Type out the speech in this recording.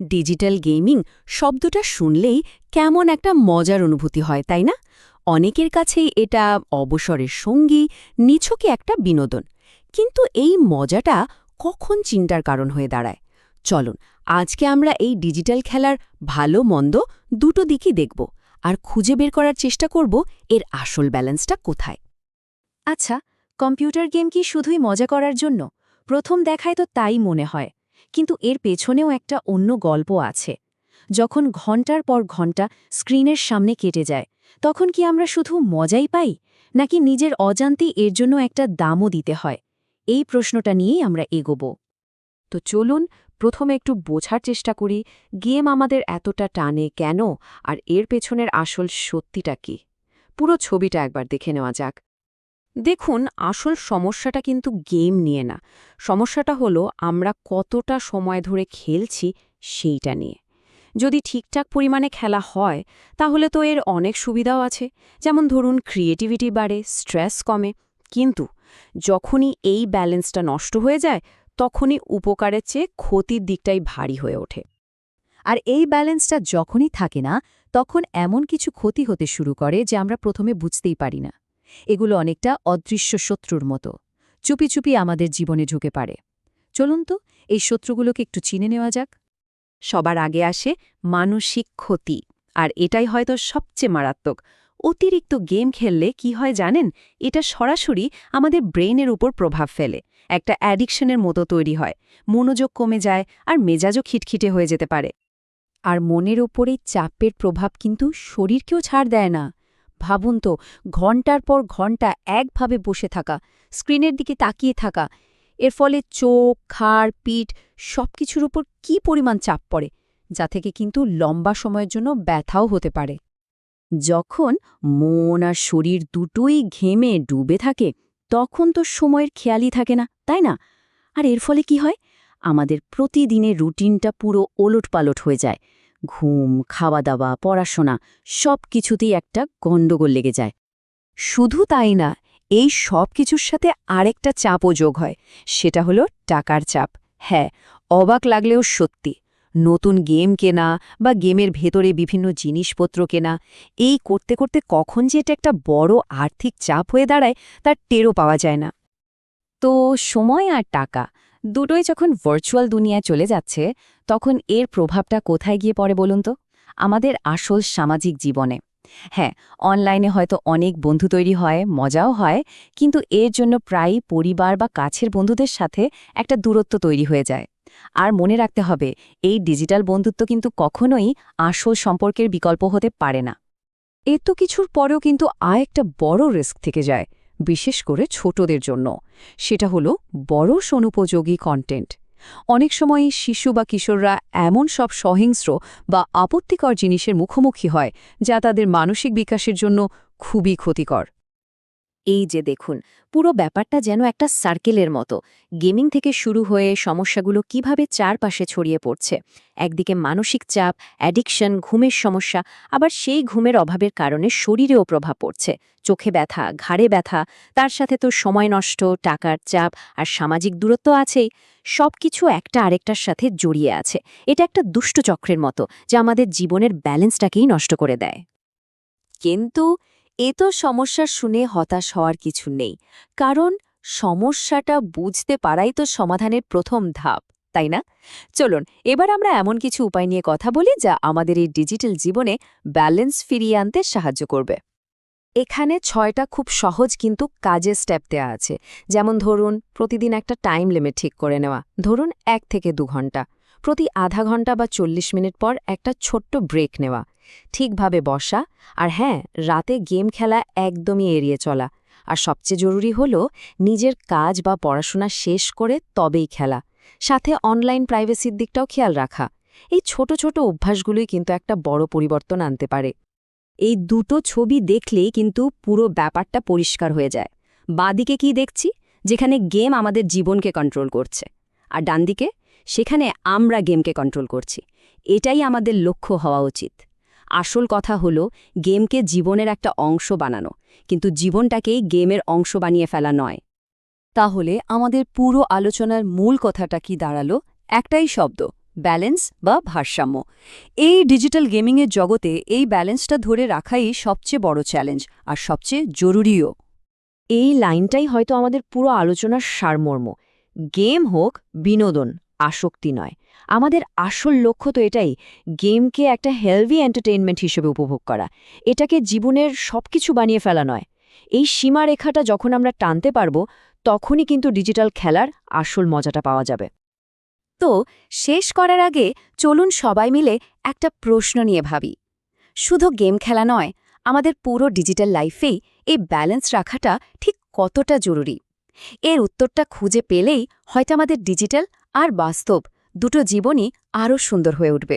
Digital gaming শব্দটা শুনলেই কেমন একটা মজার অনুভূতি হয়, তাই না? অনেকের কাছেই এটা অবসরের সঙ্গী নিছকে একটা বিনোদন। কিন্তু এই মজাটা কখন চিন্তার কারণ হয়ে দাঁড়ায়? চলুন, আজকে আমরা এই ডিজিটাল খেলার ভালো মন্দ দুটো দিকই দেখব আর খুঁজে বের করার চেষ্টা করব এর আসল ব্যালেন্সটা কোথায়। আচ্ছা কম্পিউটার গেম কি শুধুই মজা করার জন্য? প্রথম দেখায় তো তাই মনে হয়। কিন্তু এর পেছনেও একটা অন্য গল্প আছে। যখন ঘণ্টার পর ঘণ্টা স্ক্রিনের সামনে কেটে যায়, তখন কি আমরা শুধু মজাই পাই, নাকি নিজের অজান্তেই এর জন্য একটা দামও দিতে হয়? এই প্রশ্নটা নিয়েই আমরা এগোব। তো চলুন, প্রথমে একটু বোঝার চেষ্টা করি, গেম আমাদের এতটা টানে কেন, আর এর পেছনের আসল সত্যিটা কি? পুরো ছবিটা একবার দেখে নেওয়া যাক। দেখুন, আসল সমস্যাটা কিন্তু গেম নিয়ে না। সমস্যাটা হলো, আমরা কতটা সময় ধরে খেলছি সেইটা নিয়ে। যদি ঠিকঠাক পরিমাণে খেলা হয়, তাহলে তো এর অনেক সুবিধাও আছে। যেমন ধরুন ক্রিয়েটিভিটি বাড়ে স্ট্রেস কমে। কিন্তু যখনই এই ব্যালেন্সটা নষ্ট হয়ে যায়, তখনই উপকারের চেয়ে ক্ষতির দিকটাই ভারী হয়ে ওঠে। আর এই ব্যালেন্সটা যখনই থাকে না, তখন এমন কিছু ক্ষতি হতে শুরু করে যে আমরা প্রথমে বুঝতেই পারি না। এগুলো অনেকটা অদৃশ্য শত্রুর মতো। চুপি চুপি আমাদের জীবনে ঢুকে পারে চলুন তো, এই শত্রুগুলোকে একটু চিনে নেওয়া যাক। সবার আগে আসে মানসিক ক্ষতি, আর এটাই হয়তো সবচেয়ে মারাত্মক। অতিরিক্ত গেম খেললে কি হয় জানেন? এটা সরাসরি আমাদের ব্রেনের উপর প্রভাব ফেলে। একটা অ্যাডিকশনের মতো তৈরি হয়। মনোযোগ কমে যায় আর মেজাজও খিটখিটে হয়ে যেতে পারে। আর মনের ওপরেই চাপের প্রভাব কিন্তু শরীরকেও ছাড় দেয় না। ভাবুন তো, ঘণ্টার পর ঘণ্টা একভাবে বসে থাকা, স্ক্রিনের দিকে তাকিয়ে থাকা, এর ফলে চোখ খাড় পিঠ সব কিছুর উপর কী পরিমাণ চাপ পড়ে, যা থেকে কিন্তু লম্বা সময়ের জন্য ব্যথাও হতে পারে। যখন মন আর শরীর দুটোই ঘেমে ডুবে থাকে, তখন তো সময়ের খেয়ালই থাকে না, তাই না? আর এর ফলে কি হয়? আমাদের প্রতিদিনের রুটিনটা পুরো ওলটপালট হয়ে যায়। ঘুম খাওয়া দাওয়া পড়াশোনা, সব কিছুতেই একটা গণ্ডগোল লেগে যায়। শুধু তাই না, এই সব কিছুর সাথে আরেকটা চাপও যোগ হয়, সেটা হলো টাকার চাপ। হ্যাঁ অবাক লাগলেও সত্যি, নতুন গেম কেনা বা গেমের ভেতরে বিভিন্ন জিনিসপত্র কেনা, এই করতে করতে কখন যে এটা একটা বড় আর্থিক চাপ হয়ে দাঁড়ায় তার টেরও পাওয়া যায় না। তো সময় আর টাকা দুটোই যখন ভার্চুয়াল দুনিয়ায় চলে যাচ্ছে, তখন এর প্রভাবটা কোথায় গিয়ে পড়ে বলুন তো? আমাদের আসল সামাজিক জীবনে। হ্যাঁ অনলাইনে হয়তো অনেক বন্ধু তৈরি হয়, মজাও হয়, কিন্তু এর জন্য প্রায়ই পরিবার বা কাছের বন্ধুদের সাথে একটা দূরত্ব তৈরি হয়ে যায়। আর মনে রাখতে হবে, এই ডিজিটাল বন্ধুত্ব কিন্তু কখনোই আসল সম্পর্কের বিকল্প হতে পারে না। এত কিছুর পরেও কিন্তু আর একটা বড় রিস্ক থেকে যায় বিশেষ করে ছোটদের জন্য। সেটা হলো বড় সনুপযোগী কন্টেন্ট অনেক সময় শিশু বা কিশোররা এমন সব সহিংস্র বা আপত্তিকর জিনিসের মুখোমুখি হয়, যা তাদের মানসিক বিকাশের জন্য খুবই ক্ষতিকর। এই যে দেখুন, পুরো ব্যাপারটা যেন একটা সার্কেলের মতো। গেমিং থেকে শুরু হয়ে সমস্যাগুলো কীভাবে চারপাশে ছড়িয়ে পড়ছে? একদিকে মানসিক চাপ, অ্যাডিকশন, ঘুমের সমস্যা, আবার সেই ঘুমের অভাবের কারণে শরীরেও প্রভাব পড়ছে। চোখে ব্যথা, ঘাড়ে ব্যথা, তার সাথে তো সময় নষ্ট, টাকার চাপ আর সামাজিক দূরত্ব আছেই। সব কিছু একটা আরেকটার সাথে জড়িয়ে আছে। এটা একটা দুষ্ট চক্রের মতো, যা আমাদের জীবনের ব্যালেন্সটাকেই নষ্ট করে দেয়। কিন্তু এ তো সমস্যা শুনে হতাশ হওয়ার কিছু নেই। কারণ সমস্যাটা বুঝতে পারাই তো সমাধানের প্রথম ধাপ, তাই না? চলুন, এবার আমরা এমন কিছু উপায় নিয়ে কথা বলি যা আমাদের এই ডিজিটাল জীবনে ব্যালেন্স ফিরিয়ে আনতে সাহায্য করবে। এখানে ছয়টা খুব সহজ কিন্তু কাজের স্টেপ দেওয়া আছে। যেমন ধরুন, প্রতিদিন একটা টাইম লিমিট ঠিক করে নেওয়া। ধরুন, এক থেকে দু ঘণ্টা। প্রতি আধা ঘণ্টা বা চল্লিশ মিনিট পর একটা ছোট্ট ব্রেক নেওয়া। ঠিকভাবে বসা আর হ্যাঁ রাতে গেম খেলা একদমই এড়িয়ে চলা। আর সবচেয়ে জরুরি হল নিজের কাজ বা পড়াশোনা শেষ করে তবেই খেলা। সাথে অনলাইন প্রাইভেসির দিকটাও খেয়াল রাখা। এই ছোট ছোট অভ্যাসগুলোই কিন্তু একটা বড় পরিবর্তন আনতে পারে। এই দুটো ছবি দেখলেই কিন্তু পুরো ব্যাপারটা পরিষ্কার হয়ে যায়। বাদিকে কি দেখছি? যেখানে গেম আমাদের জীবনকে কন্ট্রোল করছে। আর ডানদিকে সেখানে আমরা গেমকে কন্ট্রোল করছি। এটাই আমাদের লক্ষ্য হওয়া উচিত। আসল কথা হলো, গেমকে জীবনের একটা অংশ বানানো, কিন্তু জীবনটাকেই গেমের অংশ বানিয়ে ফেলা নয়। তাহলে আমাদের পুরো আলোচনার মূল কথাটা কি দাঁড়াল? একটাই শব্দ, ব্যালেন্স বা ভারসাম্য। এই ডিজিটাল গেমিংয়ের জগতে এই ব্যালেন্সটা ধরে রাখাই সবচেয়ে বড় চ্যালেঞ্জ আর সবচেয়ে জরুরিও। এই লাইনটাই হয়তো আমাদের পুরো আলোচনার সারমর্ম। গেম হোক, বিনোদন আসক্তি নয়। আমাদের আসল লক্ষ্য তো এটাই, গেমকে একটা হেলদি এন্টারটেইনমেন্ট হিসেবে উপভোগ করা। এটাকে জীবনের সবকিছু বানিয়ে ফেলা নয়। এই সীমারেখাটা যখন আমরা টানতে পারব, তখনই কিন্তু ডিজিটাল খেলার আসল মজাটা পাওয়া যাবে। তো, শেষ করার আগে চলুন সবাই মিলে একটা প্রশ্ন নিয়ে ভাবি। শুধু গেম খেলা নয়, আমাদের পুরো ডিজিটাল লাইফেই এই ব্যালেন্স রাখাটা ঠিক কতটা জরুরি? এর উত্তরটা খুঁজে পেলেই হয়তো আমাদের ডিজিটাল আর বাস্তব দুটো জীবনই আরও সুন্দর হয়ে উঠবে।